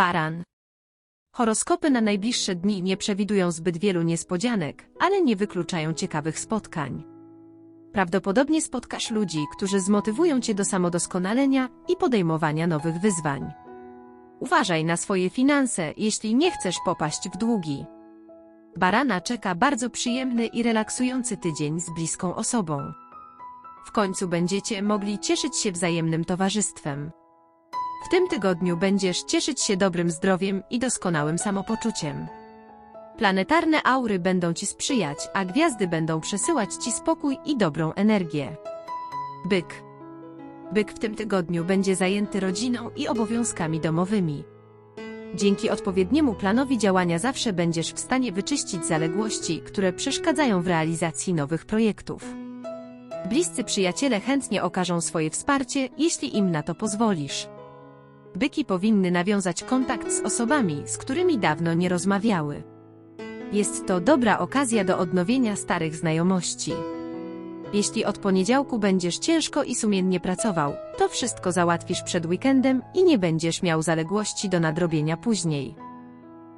Baran. Horoskopy na najbliższe dni nie przewidują zbyt wielu niespodzianek, ale nie wykluczają ciekawych spotkań. Prawdopodobnie spotkasz ludzi, którzy zmotywują cię do samodoskonalenia i podejmowania nowych wyzwań. Uważaj na swoje finanse, jeśli nie chcesz popaść w długi. Barana czeka bardzo przyjemny i relaksujący tydzień z bliską osobą. W końcu będziecie mogli cieszyć się wzajemnym towarzystwem. Tym tygodniu będziesz cieszyć się dobrym zdrowiem i doskonałym samopoczuciem. Planetarne aury będą Ci sprzyjać, a gwiazdy będą przesyłać Ci spokój i dobrą energię. Byk. Byk w tym tygodniu będzie zajęty rodziną i obowiązkami domowymi. Dzięki odpowiedniemu planowi działania zawsze będziesz w stanie wyczyścić zaległości, które przeszkadzają w realizacji nowych projektów. Bliscy przyjaciele chętnie okażą swoje wsparcie, jeśli im na to pozwolisz. Byki powinny nawiązać kontakt z osobami, z którymi dawno nie rozmawiały. Jest to dobra okazja do odnowienia starych znajomości. Jeśli od poniedziałku będziesz ciężko i sumiennie pracował, to wszystko załatwisz przed weekendem i nie będziesz miał zaległości do nadrobienia później.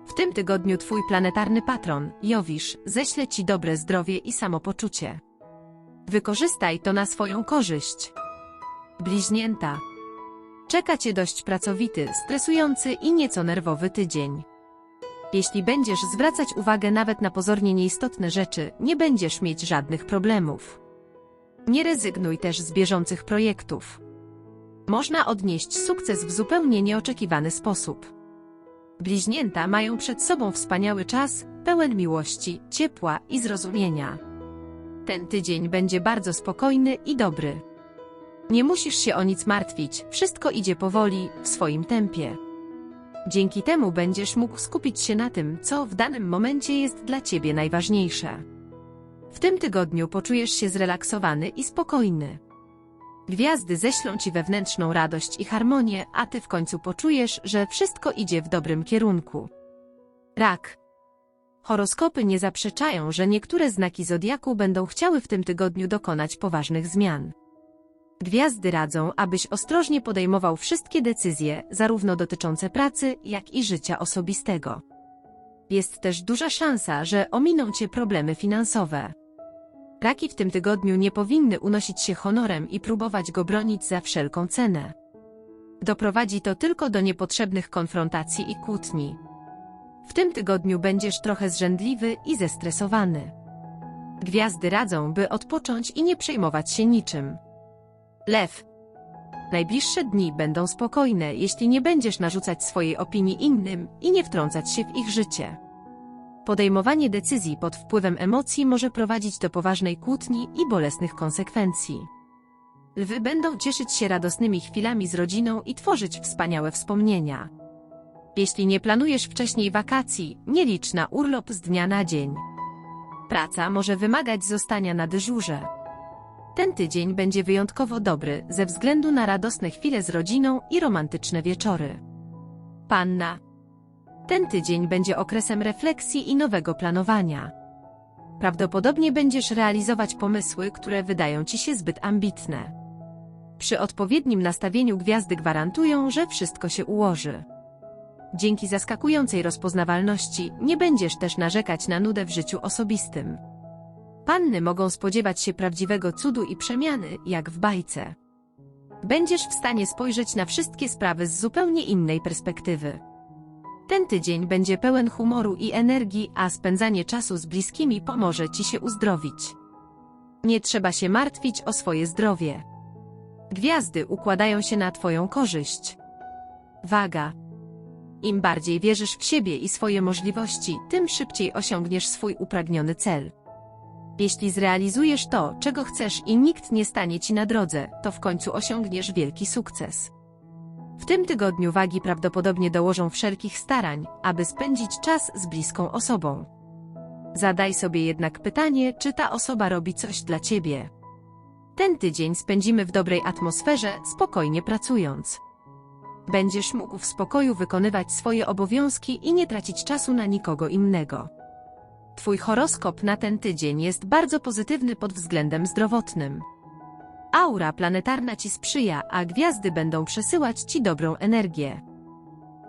W tym tygodniu Twój planetarny patron, Jowisz, ześle Ci dobre zdrowie i samopoczucie. Wykorzystaj to na swoją korzyść. Bliźnięta. Czeka Cię dość pracowity, stresujący i nieco nerwowy tydzień. Jeśli będziesz zwracać uwagę nawet na pozornie nieistotne rzeczy, nie będziesz mieć żadnych problemów. Nie rezygnuj też z bieżących projektów. Można odnieść sukces w zupełnie nieoczekiwany sposób. Bliźnięta mają przed sobą wspaniały czas, pełen miłości, ciepła i zrozumienia. Ten tydzień będzie bardzo spokojny i dobry. Nie musisz się o nic martwić, wszystko idzie powoli, w swoim tempie. Dzięki temu będziesz mógł skupić się na tym, co w danym momencie jest dla Ciebie najważniejsze. W tym tygodniu poczujesz się zrelaksowany i spokojny. Gwiazdy ześlą Ci wewnętrzną radość i harmonię, a Ty w końcu poczujesz, że wszystko idzie w dobrym kierunku. Rak. Horoskopy nie zaprzeczają, że niektóre znaki zodiaku będą chciały w tym tygodniu dokonać poważnych zmian. Gwiazdy radzą, abyś ostrożnie podejmował wszystkie decyzje, zarówno dotyczące pracy, jak i życia osobistego. Jest też duża szansa, że ominą cię problemy finansowe. Raki w tym tygodniu nie powinny unosić się honorem i próbować go bronić za wszelką cenę. Doprowadzi to tylko do niepotrzebnych konfrontacji i kłótni. W tym tygodniu będziesz trochę zrzędliwy i zestresowany. Gwiazdy radzą, by odpocząć i nie przejmować się niczym. Lew. Najbliższe dni będą spokojne, jeśli nie będziesz narzucać swojej opinii innym i nie wtrącać się w ich życie. Podejmowanie decyzji pod wpływem emocji może prowadzić do poważnej kłótni i bolesnych konsekwencji. Lwy będą cieszyć się radosnymi chwilami z rodziną i tworzyć wspaniałe wspomnienia. Jeśli nie planujesz wcześniej wakacji, nie licz na urlop z dnia na dzień. Praca może wymagać zostania na dyżurze. Ten tydzień będzie wyjątkowo dobry ze względu na radosne chwile z rodziną i romantyczne wieczory. Panna. Ten tydzień będzie okresem refleksji i nowego planowania. Prawdopodobnie będziesz realizować pomysły, które wydają ci się zbyt ambitne. Przy odpowiednim nastawieniu gwiazdy gwarantują, że wszystko się ułoży. Dzięki zaskakującej rozpoznawalności nie będziesz też narzekać na nudę w życiu osobistym. Panny mogą spodziewać się prawdziwego cudu i przemiany, jak w bajce. Będziesz w stanie spojrzeć na wszystkie sprawy z zupełnie innej perspektywy. Ten tydzień będzie pełen humoru i energii, a spędzanie czasu z bliskimi pomoże Ci się uzdrowić. Nie trzeba się martwić o swoje zdrowie. Gwiazdy układają się na Twoją korzyść. Waga. Im bardziej wierzysz w siebie i swoje możliwości, tym szybciej osiągniesz swój upragniony cel. Jeśli zrealizujesz to, czego chcesz i nikt nie stanie ci na drodze, to w końcu osiągniesz wielki sukces. W tym tygodniu wagi prawdopodobnie dołożą wszelkich starań, aby spędzić czas z bliską osobą. Zadaj sobie jednak pytanie, czy ta osoba robi coś dla ciebie. Ten tydzień spędzimy w dobrej atmosferze, spokojnie pracując. Będziesz mógł w spokoju wykonywać swoje obowiązki i nie tracić czasu na nikogo innego. Twój horoskop na ten tydzień jest bardzo pozytywny pod względem zdrowotnym. Aura planetarna Ci sprzyja, a gwiazdy będą przesyłać Ci dobrą energię.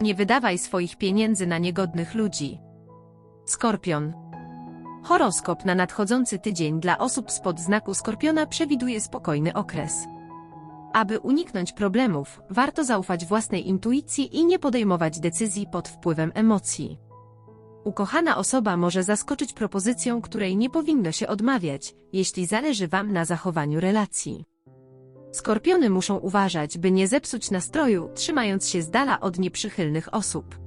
Nie wydawaj swoich pieniędzy na niegodnych ludzi. Skorpion. Horoskop na nadchodzący tydzień dla osób spod znaku Skorpiona przewiduje spokojny okres. Aby uniknąć problemów, warto zaufać własnej intuicji i nie podejmować decyzji pod wpływem emocji. Ukochana osoba może zaskoczyć propozycją, której nie powinno się odmawiać, jeśli zależy Wam na zachowaniu relacji. Skorpiony muszą uważać, by nie zepsuć nastroju, trzymając się z dala od nieprzychylnych osób.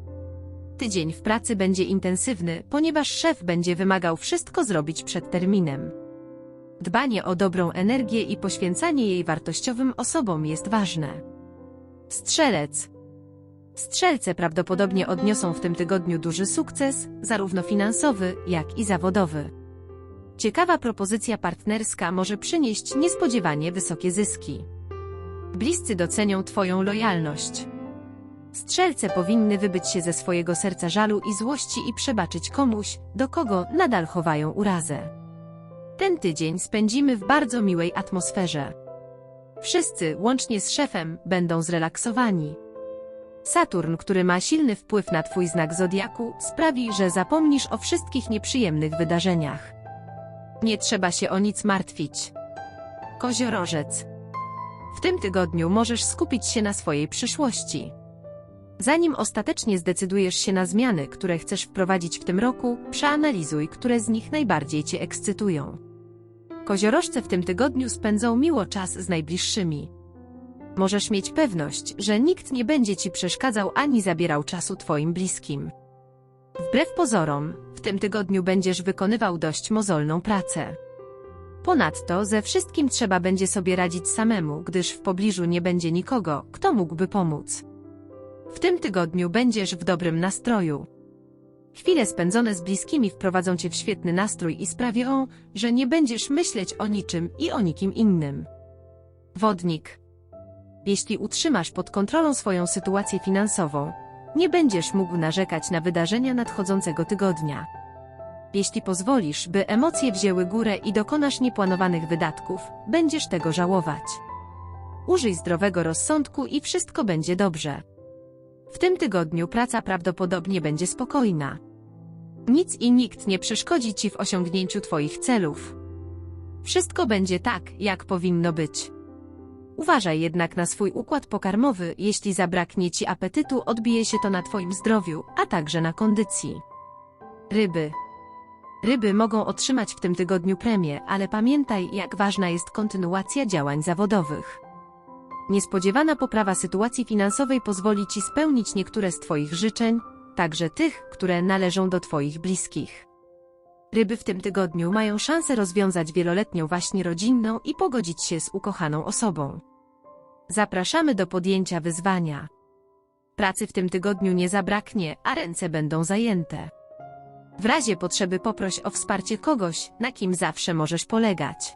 Tydzień w pracy będzie intensywny, ponieważ szef będzie wymagał wszystko zrobić przed terminem. Dbanie o dobrą energię i poświęcanie jej wartościowym osobom jest ważne. Strzelec. Strzelce prawdopodobnie odniosą w tym tygodniu duży sukces, zarówno finansowy, jak i zawodowy. Ciekawa propozycja partnerska może przynieść niespodziewanie wysokie zyski. Bliscy docenią Twoją lojalność. Strzelce powinny wybyć się ze swojego serca żalu i złości i przebaczyć komuś, do kogo nadal chowają urazę. Ten tydzień spędzimy w bardzo miłej atmosferze. Wszyscy, łącznie z szefem, będą zrelaksowani. Saturn, który ma silny wpływ na Twój znak zodiaku, sprawi, że zapomnisz o wszystkich nieprzyjemnych wydarzeniach. Nie trzeba się o nic martwić. Koziorożec. W tym tygodniu możesz skupić się na swojej przyszłości. Zanim ostatecznie zdecydujesz się na zmiany, które chcesz wprowadzić w tym roku, przeanalizuj, które z nich najbardziej Cię ekscytują. Koziorożce w tym tygodniu spędzą miło czas z najbliższymi. Możesz mieć pewność, że nikt nie będzie Ci przeszkadzał ani zabierał czasu Twoim bliskim. Wbrew pozorom, w tym tygodniu będziesz wykonywał dość mozolną pracę. Ponadto ze wszystkim trzeba będzie sobie radzić samemu, gdyż w pobliżu nie będzie nikogo, kto mógłby pomóc. W tym tygodniu będziesz w dobrym nastroju. Chwile spędzone z bliskimi wprowadzą cię w świetny nastrój i sprawią, że nie będziesz myśleć o niczym i o nikim innym. Wodnik. Jeśli utrzymasz pod kontrolą swoją sytuację finansową, nie będziesz mógł narzekać na wydarzenia nadchodzącego tygodnia. Jeśli pozwolisz, by emocje wzięły górę i dokonasz nieplanowanych wydatków, będziesz tego żałować. Użyj zdrowego rozsądku i wszystko będzie dobrze. W tym tygodniu praca prawdopodobnie będzie spokojna. Nic i nikt nie przeszkodzi Ci w osiągnięciu Twoich celów. Wszystko będzie tak, jak powinno być. Uważaj jednak na swój układ pokarmowy, jeśli zabraknie Ci apetytu, odbije się to na Twoim zdrowiu, a także na kondycji. Ryby. Ryby mogą otrzymać w tym tygodniu premię, ale pamiętaj, jak ważna jest kontynuacja działań zawodowych. Niespodziewana poprawa sytuacji finansowej pozwoli Ci spełnić niektóre z Twoich życzeń, także tych, które należą do Twoich bliskich. Ryby w tym tygodniu mają szansę rozwiązać wieloletnią waśń rodzinną i pogodzić się z ukochaną osobą. Zapraszamy do podjęcia wyzwania. Pracy w tym tygodniu nie zabraknie, a ręce będą zajęte. W razie potrzeby poproś o wsparcie kogoś, na kim zawsze możesz polegać.